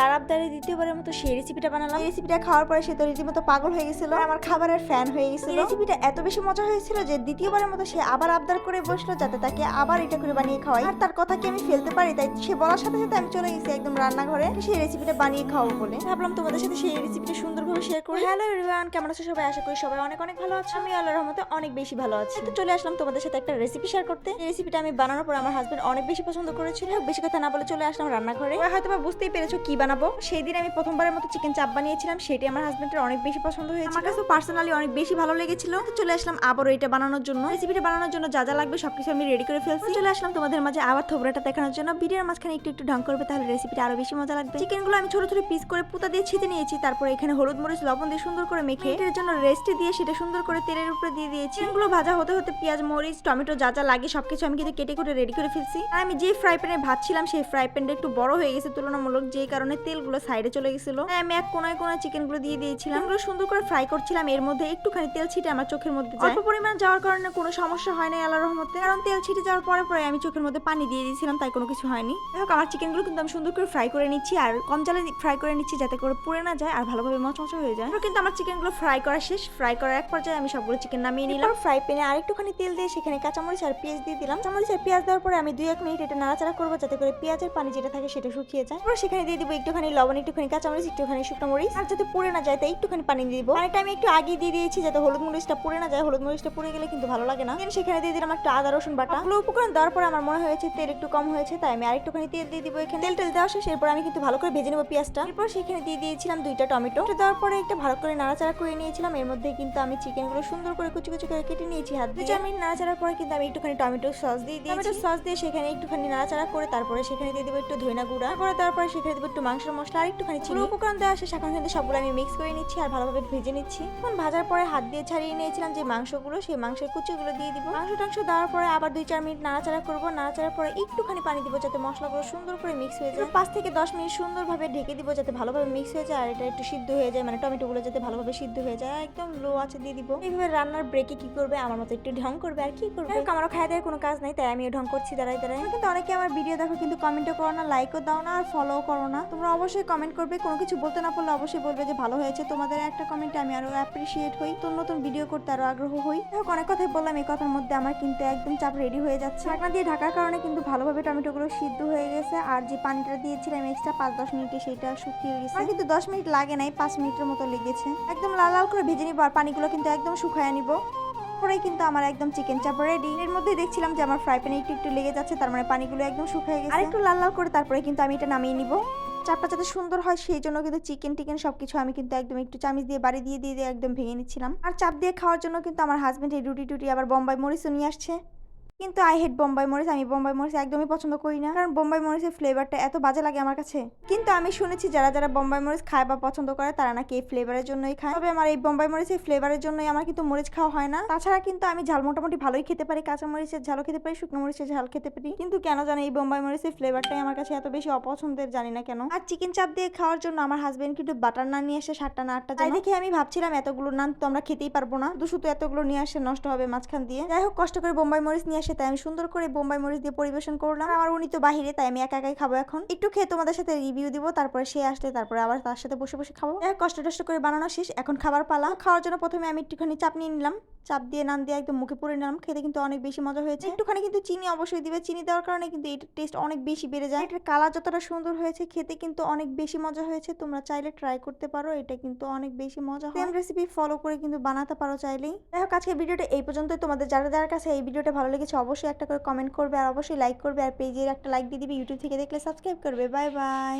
তার আবদারে দ্বিতীয়বারের মতো সেই রেসিপিটা বানালাম। রেসিপিটা খাওয়ার পরে সে তো রীতিমতো পাগল হয়ে গেছিল। আমার খাবারের ফ্যান হয়ে গেছিল। রেসিপিটা এত বেশি মজা হয়েছিল যে দ্বিতীয়বারের মতো সে আবার আবদার করে বসল যাতে তাকে আবার এটা করে বানিয়ে খাওয়াই। আর তার কথা কি আমি ফেলতে পারি? তাই সে বলার সাথে সাথে আমি চলে গেছি একদম রান্নাঘরে। সেই রেসিপিটা বানিয়ে খাওয়াবো বলে। ভাবলাম তোমাদের সাথে সেই রেসিপিটা সুন্দরভাবে শেয়ার করি। হ্যালো এভরিওয়ান কেমন আছো সবাই? আশা করি সবাই অনেক অনেক ভালো আছে। আমি আল্লাহর রহমতে অনেক বেশি ভালো আছি। তো চলে আসলাম তোমাদের সাথে একটা রেসিপি শেয়ার করতে। এই রেসিপিটা আমি বানানোর পর আমার হাজবেন্ড অনেক বেশি পছন্দ করেছিল। বেশি কথা না বলে চলে আসলাম রান্নাঘরে। হয়তো বা বুঝতেই পেরেছ কি বানাবো। সেই দিন আমি প্রথমবারের মতো চিকেন চাপ বানিয়েছিলাম, সেটি আমার হাজবেন্ডের অনেক বেশি পছন্দ হয়েছে আমার কাছে পার্সোনালি অনেক বেশি ভালো লেগেছিল। চলে আসলাম আবারও এটা বানানোর জন্য। রেসিপিটা বানানোর জন্য যা যা লাগবে সবকিছু আমি রেডি করে ফেলছি। চলে আসলাম তোমাদের মাঝে আবার থোবরাটা দেখানোর জন্য। ভিডিওর মাঝখানে একটু একটু ঢং করবে, তাহলে রেসিপিটা আরও বেশি মজা লাগবে। চিকেনগুলো আমি ছোট ছোট পিস করে পুতা দিয়ে ছিটে নিয়েছি। তারপর এখানে হলুদ মরিচ, লবণ দিয়ে সুন্দর করে মেখে এর জন্য রেস্টে দিয়ে সেটা সুন্দর করে তেলের উপরে দিয়ে দিয়েছি। চিকেনগুলো ভাজা হতে হতে পেঁয়াজ, মরিচ, টমেটো যা যা লাগে সবকিছু আমি কিন্তু কেটে করে রেডি করে ফেলছি। আর আমি যে ফ্রাই প্যানে ভাজছিলাম, সেই ফ্রাই প্যানটা একটু বড় হয়ে গেছে, তুলনামূলক যেই কারণে তেলগুলো সাইডে চলে গেছিল। আমি এক কোনায় কোনায় চিকেনগুলো দিয়ে দিয়েছিলাম। এগুলো সুন্দর করে ফ্রাই করছিলাম এর মধ্যে একটুখানি তেল ছিটে আমার চোখের মধ্যে। অল্প পরিমাণ যাওয়ার কারণে কোনো সমস্যা হয় না আল্লাহ রহমতে। কারণ তেল ছিটে যাওয়ার পরে পরে আমি চোখের মধ্যে পানি দিয়ে দিয়েছিলাম তাই কোনো কিছু হয়নি। যাই হোক আমার চিকেনগুলো কিন্তু আমি সুন্দর করে ফ্রাই করে নিচ্ছি আর কম জালে ফ্রাই করে নিচ্ছি যাতে করে পুড়ে না যায় আর ভালোভাবে মচমচা হয়ে যায়। কিন্তু আমার চিকেনগুলো ফ্রাই করা শেষ। ফ্রাই করার এক পর্যায়ে আমি সবগুলো চিকেন নামিয়ে নিলাম। ফ্রাই প্যানে আরেকটুখানি তেল দিয়ে সেখানে কাঁচামরিচ আর পেঁয়াজ দিয়ে দিলাম। কাঁচামরিচ আর পেঁয়াজ দেওয়ার পরে আমি দুই এক মিনিট এটা নাড়াচাড়া করব যাতে করে পেঁয়াজের পানি যেটা থাকে সেটা শুকিয়ে যায়। তারপর সেখানে দিয়ে দিব একটুখানি লবণ, একটুখানি কাঁচামরিচ, একটুখানি শুকনো মরিচ। আর যাতে পুড়ে না যায়, তাই একটুখানি পানি দিয়ে দিব। পানিটা আমি একটু আগে দিয়ে দিয়েছি, যাতে হলুদ মরিচটা পুড়ে না যায়। হলুদ মরিচটা পুড়ে গেলে কিন্তু ভালো লাগে না। Then সেখানে দিয়ে দিলাম একটা আদা, রসুন বাটা। ওগুলো উপকরণ দেওয়ার পরে আমার মনে হয়েছে তেল একটু কম হয়েছে, তাই আমি আরেকটুখানি তেল দিয়ে দিব এখানে। তেল তেল দেওয়া শেষ, এরপর আমি কিন্তু ভালো করে ভেজে নেব পেঁয়াজটা। এরপর সেখানে দিয়ে দিয়েছিলাম দুইটা টমেটো। দেওয়ার পরে একটা ভালো করে নাড়াচাড়া করে নিয়েছিলাম। এর মধ্যে কিন্তু আমি চিকেনগুলো সুন্দর করে কুচি কুচি করে কেটে নিয়েছি হাত দিয়ে। আমি নাড়াচাড়ার পরে কিন্তু আমি একটুখানি টমেটো সস দিয়ে দিয়েছি। টমেটো সস দিয়ে সেখানে একটুখানি নাড়াচাড়া করে তারপরে সেখানে দিয়ে দেবো একটু ধইনা গুঁড়া। করে তারপরে সেখানে দেবো একটু মাংসের মশলা আর একটুখানি চিনি। উপকরণ দেওয়া শেষ এখন কিন্তু সবগুলো আমি মিক্স করে নিচ্ছি আর ভালোভাবে ভেজে নিচ্ছি। এখন ভাজার পরে হাত দিয়ে ছাড়িয়ে নিয়েছিলাম যে মাংসগুলো সেই মাংসের কুচিগুলো দিয়ে দিব। মাংস টাংস দেওয়ার পরে আবার দুই চার মিনিট নাড়াচাড়া করব। নাড়াচাড়ার পরে একটুখানি পানি দিব যাতে মশলাগুলো সুন্দর করে মিক্স হয়ে যায়। পাঁচ থেকে দশ মিনিট সুন্দরভাবে ঢেকে দিব যাতে ভালোভাবে মিক্স হয়ে যায় আর এটা একটু সিদ্ধ হয়ে যায় মানে টমেটোগুলো যাতে ভালোভাবে সিদ্ধ হয়ে যায়। একদম লো আছে দিয়ে দিব। এইভাবে রান্নার ব্রেকে কি করবে? আমার মতো একটু ঢং করবে আর কি করবে? আমারও খাই দেওয়ার কোনো কাজ নাই তাই আমিও ঢং করছি দাঁড়াই দাঁড়াই। কিন্তু অনেকে আমার ভিডিও দেখো কিন্তু কমেন্টও করো না লাইকও দাও না আর ফলো করো না। তোমরা অবশ্যই কমেন্ট করবে। কোনো কিছু বলতে না পারলে অবশ্যই বলবে যে ভালো হয়েছে। তোমাদের একটা কমেন্টে আমি আরও অ্যাপ্রিসিয়েট হই। তো নতুন ভিডিও করতে আরও আগ্রহ হই। হোক, অনেক কথাই বললাম। এই কথার মধ্যে আমার কিন্তু একদম চাপ রেডি হয়ে যাচ্ছে। ঢাকনা দিয়ে ঢাকার কারণে কিন্তু ভালোভাবে টমেটোগুলো সিদ্ধ হয়ে গেছে। আর যে পানিটা দিয়েছিলাম এক্সট্রা পাঁচ দশ মিনিটে সেটা শুকিয়ে গেছে। আর কিন্তু দশ মিনিট লাগে নাই পাঁচ মিনিটের মতো লেগেছে। একদম লাল লাল করে ভেজে নিবো আর পানিগুলো কিন্তু একদম শুকায় নিবো। পরেই কিন্তু আমার একদম চিকেন চাপ রেডি এর মধ্যে দেখছিলাম যে আমার ফ্রাই প্যানে একটু একটু লেগে যাচ্ছে তার মানে পানিগুলো একদম শুকিয়ে গেছে। আর একটু লাল লাল করে তারপরে কিন্তু আমি এটা নামিয়ে নিব। চাপটা যাতে সুন্দর হয় সেই জন্য কিন্তু চিকেন টিকেন সব কিছু আমি কিন্তু একদম একটু চামিচ দিয়ে, বাড়ি দিয়ে দিয়ে দিয়ে একদম ভেঙে নিচ্ছিলাম। আর চাপ দিয়ে খাওয়ার জন্য কিন্তু আমার হাজব্যান্ড এই রুটি টুটি আবার বোম্বাই মরিচও নিয়ে আসছে। কিন্তু আই হেড বোম্বাই মরিচ আমি বোম্বাই মরিচ একদমই পছন্দ করি না। কারণ বোম্বাই মরিচের ফ্লেভারটা এত বাজে লাগে আমার কাছে। কিন্তু আমি শুনেছি যারা যারা বোম্বাই মরিচ খায় বা পছন্দ করে, তারা নাকি এই ফ্লেভারের জন্যই খায়। তবে আমার এই বোম্বাই মরিচের ফ্লেভারের জন্যই আমার কিন্তু মরিচ খাওয়া হয় না। তাছাড়া কিন্তু আমি ঝাল মোটামুটি ভালোই খেতে পারি, কাঁচা মরিচের ঝালও খেতে পারি, শুকনো মরিচের ঝাল খেতে পারি। কিন্তু কেন জানি এই বোম্বাই মরিচের ফ্লেভারটাই আমার কাছে এত বেশি অপছন্দের, জানি না কেন। আর চিকেন চাপ দিয়ে খাওয়ার জন্য আমার হাজবেন্ড কিন্তু বাটার নান নিয়ে এসে সাতটা না আটটা তাই দেখে আমি ভাবছিলাম, এতগুলো নান তো আমরা খেতেই পারব না। শুধু তো এতগুলো নিয়ে আসে, নষ্ট হবে মাঝখান দিয়ে। যাই হোক, কষ্ট করে বোম্বাই মরিচ নিয়ে আসে তাই আমি সুন্দর করে বোম্বাই মরিচ দিয়ে পরিবেশন করলাম। আমার উনি তো বাহিরে, তাই আমি একা একাই খাব এখন। একটু খেয়ে তোমাদের সাথে রিভিউ দিব, তারপরে সে আসলে তারপরে আবার তার সাথে বসে বসে খাব। কষ্ট টষ্ট করে বানানো শেষ, এখন খাবার পালা। খাওয়ার জন্য প্রথমে আমি একটুখানি চাপ নিয়ে নিলাম। চাপ দিয়ে নান দিয়ে একদম মুখে পুরে নিলাম, খেতে কিন্তু অনেক বেশি মজা হয়েছে। একটুখানি কিন্তু চিনি অবশ্যই দিবে। চিনি দেওয়ার কারণে কিন্তু এটার টেস্ট অনেক বেশি বেড়ে যায়। এটার কালার যতটা সুন্দর হয়েছে, খেতে কিন্তু অনেক বেশি মজা হয়েছে। তোমরা চাইলে ট্রাই করতে পারো, এটা কিন্তু অনেক বেশি মজা সেম রেসিপি ফলো করে কিন্তু বানাতে পারো চাইলেই। যাই হোক আজকে ভিডিওটা এই পর্যন্তই। তোমাদের যারা যার কাছে এই ভিডিওটা ভালো লেগেছে অবশ্যই একটা করে কমেন্ট করবে আর অবশ্যই লাইক করবে আর পেজের একটা লাইক দিয়ে দিবে ইউটিউব থেকে দেখলে সাবস্ক্রাইব করবে। Bye bye